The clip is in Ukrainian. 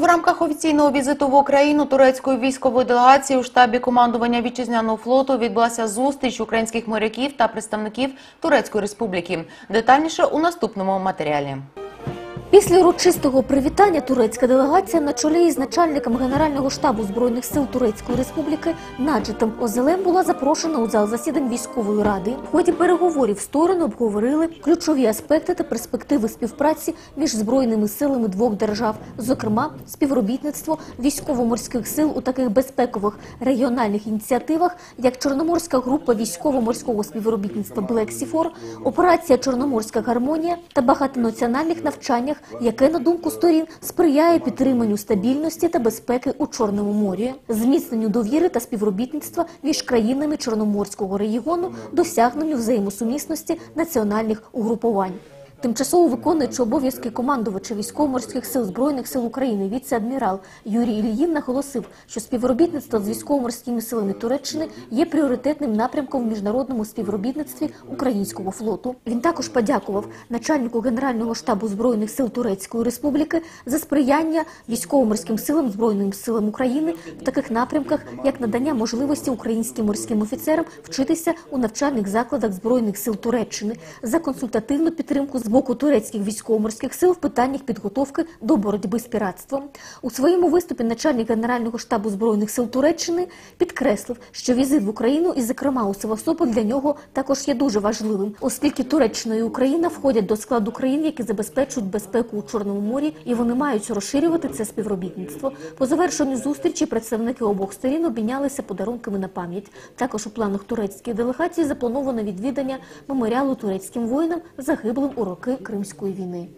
В рамках офіційного візиту в Україну турецької військової делегації у штабі командування вітчизняного флоту відбулася зустріч українських моряків та представників Турецької республіки. Детальніше у наступному матеріалі. Після урочистого привітання турецька делегація на чолі із начальником Генерального штабу збройних сил Турецької Республіки Наджитом Озелем була запрошена у зал засідань військової ради. В ході переговорів сторони обговорили ключові аспекти та перспективи співпраці між збройними силами двох держав, зокрема співробітництво військово-морських сил у таких безпекових регіональних ініціативах, як Чорноморська група військово-морського співробітництва Блексіфор, операція Чорноморська гармонія та багатонаціональних навчаннях, яке на думку сторін сприяє підтриманню стабільності та безпеки у Чорному морі, зміцненню довіри та співробітництва між країнами Чорноморського регіону, досягненню взаємосумісності національних угрупувань. Тимчасово виконуючи обов'язки командувача військово-морських сил збройних сил України віце-адмірал Юрій Ільїн наголосив, що співробітництво з військово-морськими силами Туреччини є пріоритетним напрямком в міжнародному співробітництві українського флоту. Він також подякував начальнику генерального штабу збройних сил Турецької Республіки за сприяння військово-морським силам збройним силам України в таких напрямках, як надання можливості українським морським офіцерам вчитися у навчальних закладах збройних сил Туреччини за консультативну підтримку з боку турецьких військово-морських сил в питаннях підготовки до боротьби з піратством. У своєму виступі начальник генерального штабу збройних сил Туреччини підкреслив, що візит в Україну і, зокрема, у Севастополь для нього також є дуже важливим, оскільки Туреччина і Україна входять до складу країн, які забезпечують безпеку у Чорному морі, і вони мають розширювати це співробітництво. По завершенню зустрічі представники обох сторін обмінялися подарунками на пам'ять. Також у планах турецької делегації заплановано відвідання меморіалу турецьким воїнам, загиблим у роки Кримської війни.